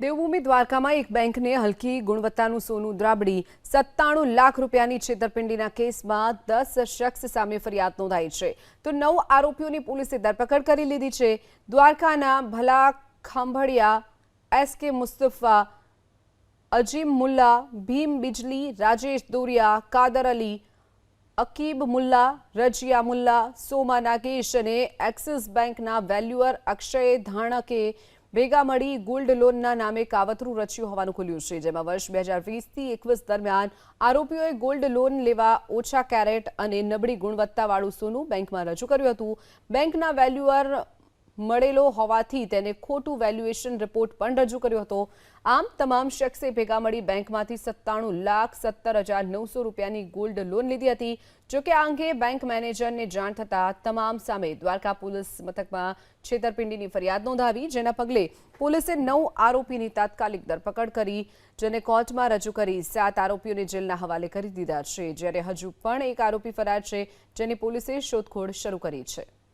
દેવભૂમિ દ્વારકામાં એક બેંકને હલકી ગુણવત્તાનું સોનું દ્રાબડી સત્તાણું લાખ રૂપિયાની છેતરપિંડીના કેસમાં દસ શખ્સ સામે ફરિયાદ નોંધાઈ છે. તો નવ આરોપીઓની પોલીસે ધરપકડ કરી લીધી છે. દ્વારકાના ભલા ખાંભળિયા એસ કે મુસ્તફા, અજીમ મુલ્લા, ભીમ બિજલી, રાજેશ દોરિયા, કાદર અલી, અકીબ મુલ્લા, રજિયા મુલ્લા, સોમા નાગેશ અને એક્સિસ બેંકના વેલ્યુઅર અક્ષય ધાણકે ભેગા મળી ગોલ્ડ લોનના નામે કાવતરું રચ્યું હોવાનું ખુલ્યું છે, જેમાં વર્ષ બે હજાર વીસથી એકવીસ દરમિયાન આરોપીઓએ ગોલ્ડ લોન લેવા ઓછા કેરેટ અને નબળી ગુણવત્તાવાળું સોનું બેંકમાં રજૂ કર્યું હતું. બેંકના વેલ્યુઅર મળેલો હોવાથી તેને ખોટું વેલ્યુએશન રિપોર્ટ પણ રજૂ કર્યો હતો. આમ, તમામ શખ્સે ભેગા મળી બેંકમાંથી સત્તાણું લાખ સત્તર હજાર નવસો રૂપિયાની ગોલ્ડ લોન લીધી હતી. જોકે આ અંગે બેંક મેનેજરને જાણ થતાં તમામ સામે દ્વારકા પોલીસ મથકમાં છેતરપિંડીની ફરિયાદ નોંધાવી, જેના પગલે પોલીસે નવ આરોપીની તાત્કાલિક ધરપકડ કરી, જેને કોર્ટમાં રજૂ કરી સાત આરોપીઓને જેલના હવાલે કરી દીધા છે. જ્યારે હજુ પણ એક આરોપી ફરાર છે, જેની પોલીસે શોધખોળ શરૂ કરી છે.